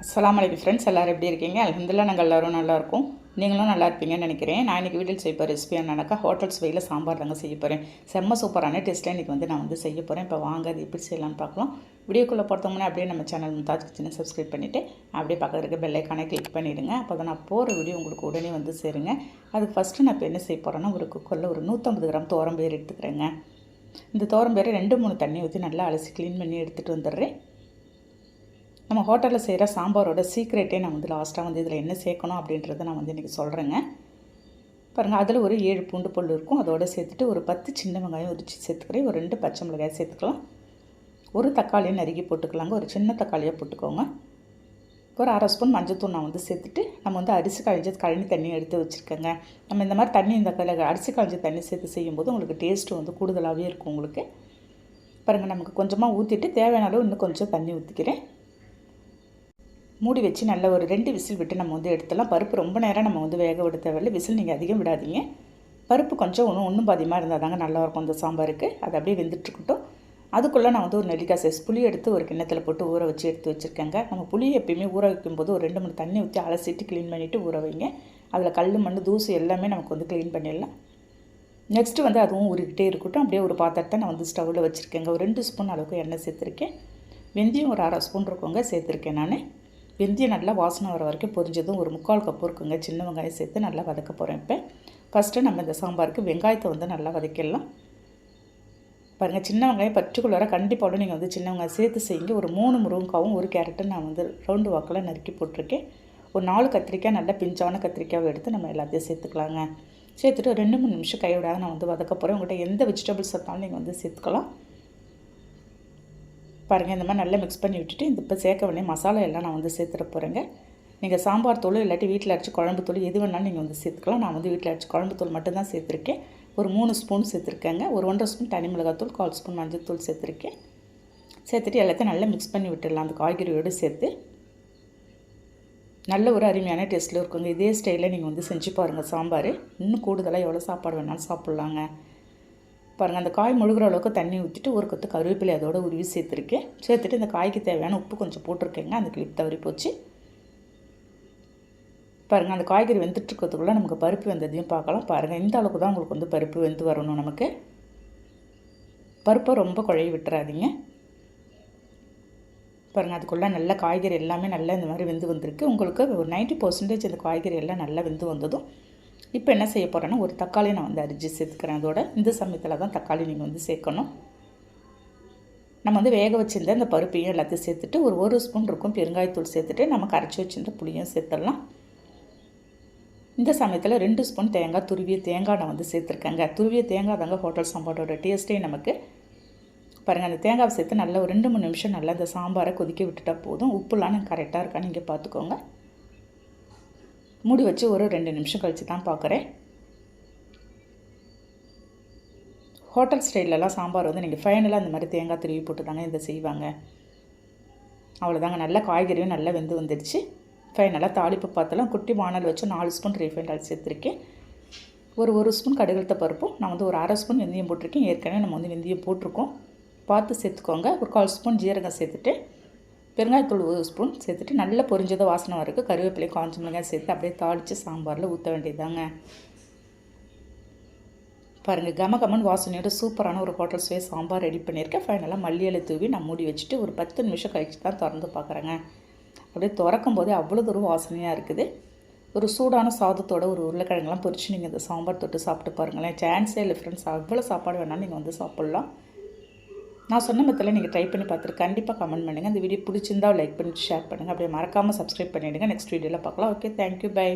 அஸ்லாம் அலைக்கும் ஃப்ரெண்ட்ஸ் எல்லோரும் எப்படி இருக்கீங்க? அலமதுல்லா நாங்கள் எல்லோரும் நல்லாயிருக்கும் நீங்களும் நல்லா இருப்பீங்கன்னு நினைக்கிறேன். நான் இன்றைக்கி வீட்டில் செய்ய போகிற ரெசிபி என்னன்னாக்கா ஹோட்டல்ஸ் வெயில் சாம்பார் தாங்க செய்ய போகிறேன் செம்ம சூப்பரான டேஸ்ட்டில் இன்றைக்கி வந்து நான் வந்து செய்ய போகிறேன் இப்போ வாங்க அது எப்படி செய்யலாம்னு பார்க்கலாம். வீடியோக்குள்ளே போகிறதுக்கு அப்படியே நம்ம சேனல் முத்தாஜ் கிச்சனை சப்ஸ்கிரைப் பண்ணிவிட்டு அப்படியே பக்கத்தில் இருக்க பெல்லைக்கானே கிளிக் பண்ணிவிடுங்க அப்போ தான் நான் போகிற வீடியோ உங்களுக்கு உடனே வந்து சேருங்க. அதுக்கு ஃபஸ்ட்டு நான் இப்போ என்ன செய்ய போகிறேன்னா ஒரு குக்கரில் ஒரு நூற்றம்பது கிராம் தோரம்பேர் எடுத்துக்கிறேங்க. இந்த தோரம்பேரை ரெண்டு மூணு தண்ணி ஊற்றி நல்லா அலசி க்ளீன் பண்ணி எடுத்துகிட்டு வந்துடுறேன். நம்ம ஹோட்டலில் செய்கிற சாம்பாரோட சீக்ரெட்டே நான் வந்து லாஸ்ட்டாக வந்து இதில் என்ன சேர்க்கணும் அப்படின்றத நான் வந்து இன்றைக்கி சொல்கிறேங்க பாருங்கள் அதில் ஒரு ஏழு பூண்டு பொல் இருக்கும். அதோடு சேர்த்துட்டு ஒரு பத்து சின்ன வெங்காயம் உரிச்சு சேர்த்துக்கிறேன். ஒரு ரெண்டு பச்சை மிளகாய் சேர்த்துக்கலாம். ஒரு தக்காளியை நறுக்கி போட்டுக்கலாங்க. ஒரு சின்ன தக்காளியாக போட்டுக்கோங்க. ஒரு அரை ஸ்பூன் மஞ்சத்தூள் நான் வந்து சேர்த்துட்டு நம்ம வந்து அரிசி கழிஞ்ச கழனி தண்ணி எடுத்து வச்சுருக்கேங்க. நம்ம இந்த மாதிரி தண்ணி இந்த கல அரிசி கழிஞ்ச தண்ணி சேர்த்து செய்யும்போது உங்களுக்கு டேஸ்ட்டு வந்து கூடுதலாகவே இருக்கும் உங்களுக்கு. பாருங்கள் நமக்கு கொஞ்சமாக ஊற்றிட்டு தேவையான அளவு இன்னும் கொஞ்சம் தண்ணி ஊற்றிக்கிறேன் மூடி வச்சு நல்ல ஒரு ரெண்டு விசில் விட்டு நம்ம வந்து எடுத்துடலாம். பருப்பு ரொம்ப நேரம் நம்ம வந்து வேக விட தேவையில்லை. விசில் நீங்கள் அதிகம் விடாதீங்க. பருப்பு கொஞ்சம் ஒன்றும் ஒன்றும் பாதியமாக இருந்தால் தாங்க நல்லாயிருக்கும் அந்த சாம்பாருக்கு. அது அப்படியே வெந்துட்டுருக்கட்டும். அதுக்குள்ளே நான் வந்து ஒரு நெல்லிக்காய் சைஸ் புளி எடுத்து ஒரு கிண்ணத்தில் போட்டு ஊற வச்சு எடுத்து வச்சுருக்கேங்க. நம்ம புளி எப்பயுமே ஊற வைக்கும்போது ஒரு ரெண்டு மூணு தண்ணி ஊற்றி அலசிட்டு க்ளீன் பண்ணிவிட்டு ஊற வைங்க. அதில் கல் மண் தூசு எல்லாமே நமக்கு வந்து க்ளீன் பண்ணிடலாம். நெக்ஸ்ட்டு வந்து அதுவும் உருக்கிட்டே இருக்கட்டும். அப்படியே ஒரு பாத்திரத்தை நான் வந்து ஸ்டவ்வில் வச்சுருக்கேங்க. ஒரு ரெண்டு ஸ்பூன் அளவுக்கு எண்ணெய் சேர்த்துருக்கேன். வெந்தயம் ஒரு அரை ஸ்பூன் இருக்கோங்க சேர்த்துருக்கேன் நான். வெந்தயம் நல்லா வாசனை வர வரைக்கும் பொரிஞ்சதும் ஒரு முக்கால் கப்பு இருக்குங்க. சின்ன வெங்காயம் சேர்த்து நல்லா வதக்க போகிறேன் இப்போ. ஃபஸ்ட்டு நம்ம இந்த சாம்பாருக்கு வெங்காயத்தை வந்து நல்லா வதக்கிடலாம். பாருங்கள் சின்ன வெங்காயம் பர்டிகுலராக கண்டிப்பாக நீங்கள் வந்து சின்ன வெங்காயம் சேர்த்து செய்யுங்க. ஒரு மூணு முருங்காவும் ஒரு கேரட்டும் நான் வந்து ரவுண்டு வாக்கில் நறுக்கி போட்டிருக்கேன். ஒரு நாலு கத்திரிக்காய் நல்லா பிஞ்சான கத்திரிக்காவை எடுத்து நம்ம எல்லாத்தையும் சேர்த்துக்கலாங்க. சேர்த்துட்டு ஒரு ரெண்டு மூணு நிமிஷம் கைவிடாத நான் வந்து வதக்க போகிறேன் உங்கள்கிட்ட எந்த வெஜிடபிள்ஸ் இருந்தாலும் நீங்கள் வந்து சேர்த்துக்கலாம். பாருங்கள் இந்த மாதிரி நல்லா மிக்ஸ் பண்ணி விட்டுட்டு இந்த இப்போ சேர்க்க வேண்டிய மசாலா எல்லாம் நான் வந்து சேர்த்துட போகிறேங்க நீங்கள் சாம்பார் தூள் இல்லாட்டி வீட்டில் அரைச்சி குழம்பு தூள் எது வேணாலும் நீங்கள் வந்து சேர்த்துக்கலாம். நான் வந்து வீட்டில் அரைச்சி குழம்பு தூள் மட்டும்தான் சேர்த்துருக்கேன். ஒரு மூணு ஸ்பூன் சேர்த்துருக்கேங்க. ஒரு ஒன்றரை ஸ்பூன் தனி மிளகாத்தூள் கால் ஸ்பூன் மஞ்சள் தூள் சேர்த்துருக்கேன். சேர்த்துட்டு எல்லாத்தையும் நல்லா மிக்ஸ் பண்ணி விட்டுடலாம். அந்த காய்கறியோடு சேர்த்து. நல்ல ஒரு அருமையான டேஸ்ட்டில் இருக்குங்க. இதே ஸ்டைலில் நீங்கள் வந்து செஞ்சு பாருங்கள் சாம்பார். இன்னும் கூடுதலாக எவ்வளோ சாப்பாடு வேணாலும் சாப்பிட்லாங்க. பாருங்கள் அந்த காய் முழுகிற அளவுக்கு தண்ணி ஊற்றிட்டு ஒரு கொத்து கருவேப்பிலை அதோட உருவி சேர்த்துருக்கேன். சேர்த்துட்டு இந்த காய்க்கு தேவையான உப்பு கொஞ்சம் போட்டிருக்கேங்க அந்த கிளிப் தவறி போச்சு. பாருங்கள் அந்த காய்கறி வெந்துட்டுருக்கிறதுக்குள்ளே நமக்கு பருப்பு வெந்ததையும் பார்க்கலாம். பாருங்கள் இந்த அளவுக்கு தான் உங்களுக்கு வந்து பருப்பு வெந்து வரணும் நமக்கு. பருப்பை ரொம்ப குழைய விட்டுறாதீங்க. பாருங்கள் அதுக்குள்ளே நல்ல காய்கறி எல்லாமே நல்லா இந்த மாதிரி வெந்து வந்திருக்கு. உங்களுக்கு ஒரு நைன்ட்டி பர்சன்டேஜ் அந்த காய்கறி எல்லாம் நல்லா வெந்து வந்ததும் இப்போ என்ன செய்ய போகிறேன்னா ஒரு தக்காளி நான் வந்து அரிஞ்சு சேர்த்துக்கிறேன். அதோட இந்த சமயத்தில் தான் தக்காளி நீங்கள் வந்து சேர்க்கணும். நம்ம வந்து வேக வச்சுருந்த இந்த பருப்பையும் எல்லாத்தையும் சேர்த்துட்டு ஒரு ஒரு ஸ்பூன் இருக்கும் பெருங்காயத்தூள் சேர்த்துட்டு நம்ம கரைச்சி வச்சுருந்த புளியும் சேர்த்துடலாம். இந்த சமயத்தில் ரெண்டு ஸ்பூன் தேங்காய் துருவிய தேங்காய் நான் வந்து சேர்த்துருக்கேங்க. துருவிய தேங்காய் தாங்க ஹோட்டல் சாம்பாரோட டேஸ்ட்டே நமக்கு. பாருங்கள் அந்த தேங்காவை சேர்த்து நல்லா ஒரு ரெண்டு மூணு நிமிஷம் நல்லா இந்த சாம்பாரை கொதிக்க விட்டுட்டால் போதும். உப்புலாம் கரெக்டாக இருக்கான்னு நீங்கள் பார்த்துக்கோங்க. மூடி வச்சு ஒரு ரெண்டு நிமிஷம் கழித்து தான் பார்க்குறேன். ஹோட்டல் ஸ்டைலெலாம் சாம்பார் வந்து நீங்கள் ஃபைனலாக அந்த மாதிரி தேங்காய் திருவி போட்டு தாங்க இதை செய்வாங்க. அவ்வளோதாங்க நல்லா காய்கறியும் நல்லா வெந்து வந்துடுச்சு. ஃபைனலாக தாளிப்பு பார்த்தலாம் குட்டி வானல் வச்சு நாலு ஸ்பூன் ரீஃபைண்ட் ஆயில் சேர்த்துருக்கேன். ஒரு ஒரு ஸ்பூன் கடுகலத்த பருப்பும் நான் வந்து ஒரு அரை ஸ்பூன் வெந்தயம் போட்டிருக்கேன். ஏற்கனவே நம்ம வந்து வெந்தயம் போட்டிருக்கோம். பார்த்து சேர்த்துக்கோங்க. ஒரு கால் ஸ்பூன் ஜீரகம் சேர்த்துட்டு பெருங்காயத்தூள் ஒரு ஸ்பூன் சேர்த்துட்டு நல்லா பொரிஞ்சதை வாசனை வரைக்கும் கருவேப்பிலை காஞ்சி மிளகாய் சேர்த்து அப்படியே தாளித்து சாம்பாரில் ஊற்ற வேண்டியதாங்க பாருங்கள் கம கமன் வாசனையோட சூப்பரான ஒரு ஹோட்டல் சுவை சாம்பார் ரெடி பண்ணியிருக்கேன். ஃபைனலாக மல்லியலை தூவி நான் மூடி வச்சுட்டு ஒரு பத்து நிமிஷம் கழிச்சு தான் திறந்து பார்க்குறேங்க அப்படியே திறக்கும் போதே அவ்வளோ தூரம் வாசனையாக இருக்குது. ஒரு சூடான சாதத்தோட ஒரு உருளைக்கிழங்குலாம் பொரிச்சு நீங்கள் இந்த சாம்பார் தொட்டு சாப்பிட்டு பாருங்களேன். சான்ஸே இல்லை ஃப்ரெண்ட்ஸ் அவ்வளோ சாப்பாடு வேணாலும் நீங்கள் வந்து சாப்பிட்லாம். நான் சொன்ன மெத்தில் நீங்கள் ட்ரை பண்ணி பார்த்துட்டு கண்டிப்பாக கமெண்ட் பண்ணுங்கள் இந்த வீடியோ பிடிச்சிருந்தா லைக் பண்ணிட்டு ஷேர் பண்ணுங்கள் அப்படியே மறக்காமல் சப்ஸ்கிரைப் பண்ணிவிடுங்க நெக்ஸ்ட் வீடியோவில் பார்க்கலாம். Okay thank you bye